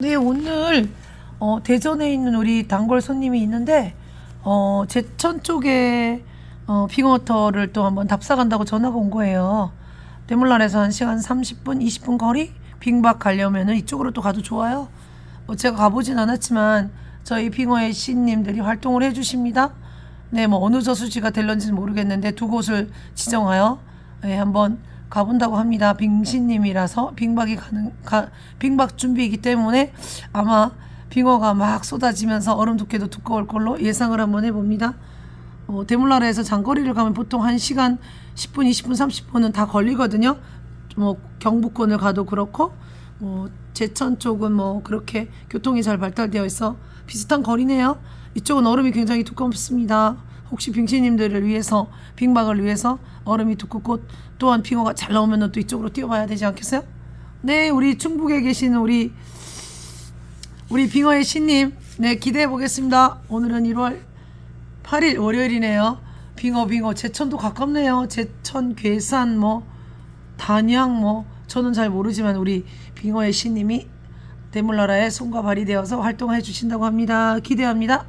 네, 오늘 어, 대전에 있는 우리 단골 손님이 있는데 어, 제천 쪽에 어, 빙어터를 또 한번 답사 간다고 전화가 온 거예요. 대물란에서 1시간 30분, 20분 거리 빙박 가려면은 이쪽으로 또 가도 좋아요. 뭐 제가 가보진 않았지만 저희 빙어의 신님들이 활동을 해주십니다. 네, 뭐 어느 저수지가 될런지는 모르겠는데 두 곳을 지정하여 네, 한번 가본다고 합니다. 빙신님이라서 빙박이 가는 가, 빙박 준비이기 때문에 아마 빙어가 막 쏟아지면서 얼음 두께도 두꺼울 걸로 예상을 한번 해봅니다. 어, 대물나라에서 장거리를 가면 보통 1시간 10분, 20분, 30분은 다 걸리거든요. 뭐 경북권을 가도 그렇고 뭐 제천 쪽은 뭐 그렇게 교통이 잘 발달되어 있어 비슷한 거리네요. 이쪽은 얼음이 굉장히 두껍습니다. 혹시 빙신님들을 위해서 빙박을 위해서 얼음이 두껍고 또한 빙어가 잘 나오면 또 이쪽으로 뛰어봐야 되지 않겠어요? 네, 우리 충북에 계시는 우리 우리 빙어의 신님, 네 기대해 보겠습니다. 오늘은 1월 8일 월요일이네요. 빙어 빙어 제천도 가깝네요. 제천 괴산 뭐 단양 뭐 저는 잘 모르지만 우리 빙어의 신님이 대물나라에 손과 발이 되어서 활동해 주신다고 합니다. 기대합니다.